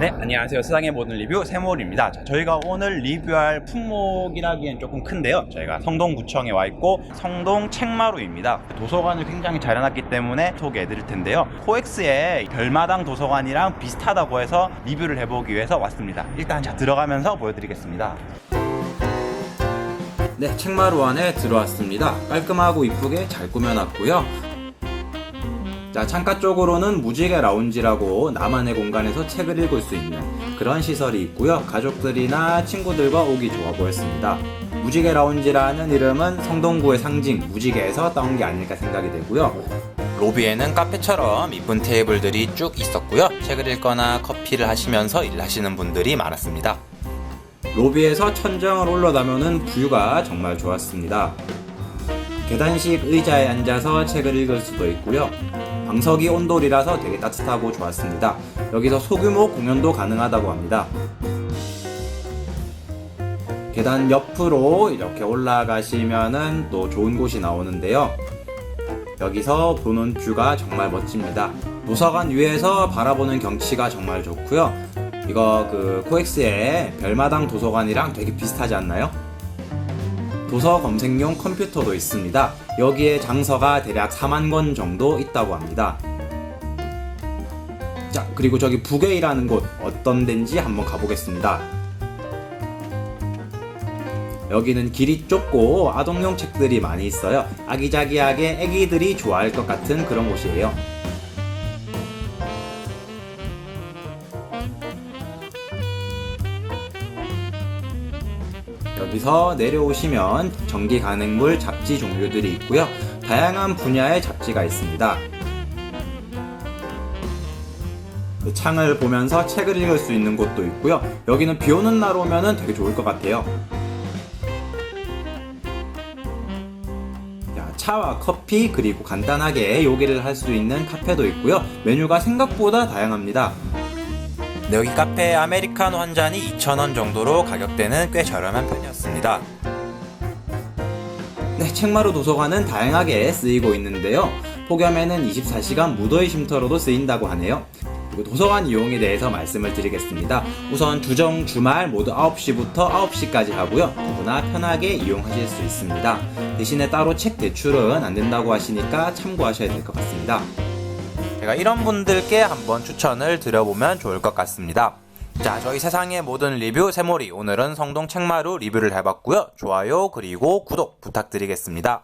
네, 안녕하세요. 세상의 모든 리뷰 세몰입니다. 자, 저희가 오늘 리뷰할 품목이라기엔 조금 큰데요. 저희가 성동구청에 와 있고 성동 책마루입니다. 도서관을 굉장히 잘 해놨기 때문에 소개해 드릴 텐데요. 코엑스의 별마당 도서관이랑 비슷하다고 해서 리뷰를 해보기 위해서 왔습니다. 일단 자 들어가면서 보여드리겠습니다. 네, 책마루 안에 들어왔습니다. 깔끔하고 이쁘게 잘 꾸며놨고요. 자, 창가 쪽으로는 무지개 라운지라고 나만의 공간에서 책을 읽을 수 있는 그런 시설이 있고요. 가족들이나 친구들과 오기 좋아 보였습니다. 무지개 라운지라는 이름은 성동구의 상징 무지개에서 따온 게 아닐까 생각이 되고요. 로비에는 카페처럼 이쁜 테이블들이 쭉 있었고요. 책을 읽거나 커피를 하시면서 일하시는 분들이 많았습니다. 로비에서 천정을 올라가면은 뷰가 정말 좋았습니다. 계단식 의자에 앉아서 책을 읽을 수도 있고요. 방석이 온돌이라서 되게 따뜻하고 좋았습니다. 여기서 소규모 공연도 가능하다고 합니다. 계단 옆으로 이렇게 올라가시면은 또 좋은 곳이 나오는데요. 여기서 보는 뷰가 정말 멋집니다. 도서관 위에서 바라보는 경치가 정말 좋고요. 이거 그 코엑스의 별마당 도서관이랑 되게 비슷하지 않나요? 도서 검색용 컴퓨터도 있습니다. 여기에 장서가 대략 4만 권 정도 있다고 합니다. 자, 그리고 저기 북에이라는 곳 어떤 데인지 한번 가보겠습니다. 여기는 길이 좁고 아동용 책들이 많이 있어요. 아기자기하게 애기들이 좋아할 것 같은 그런 곳이에요. 여기서 내려오시면 전기 간행물 잡지 종류들이 있고요. 다양한 분야의 잡지가 있습니다. 그 창을 보면서 책을 읽을 수 있는 곳도 있고요. 여기는 비 오는 날 오면은 되게 좋을 것 같아요. 자, 차와 커피 그리고 간단하게 요기를 할 수 있는 카페도 있고요. 메뉴가 생각보다 다양합니다. 네, 여기 카페 아메리카노 한 잔이 2,000원 정도로 가격대는 꽤 저렴한 편이었습니다. 네, 책마루 도서관은 다양하게 쓰이고 있는데요. 폭염에는 24시간 무더위 쉼터로도 쓰인다고 하네요. 그리고 도서관 이용에 대해서 말씀을 드리겠습니다. 우선 주정 주말 모두 9시부터 9시까지 하고요. 누구나 편하게 이용하실 수 있습니다. 대신에 따로 책 대출은 안 된다고 하시니까 참고하셔야 될 것 같습니다. 제가 이런 분들께 한번 추천을 드려보면 좋을 것 같습니다. 자, 저희 세상의 모든 리뷰 세모리 오늘은 성동 책마루 리뷰를 해봤고요. 좋아요 그리고 구독 부탁드리겠습니다.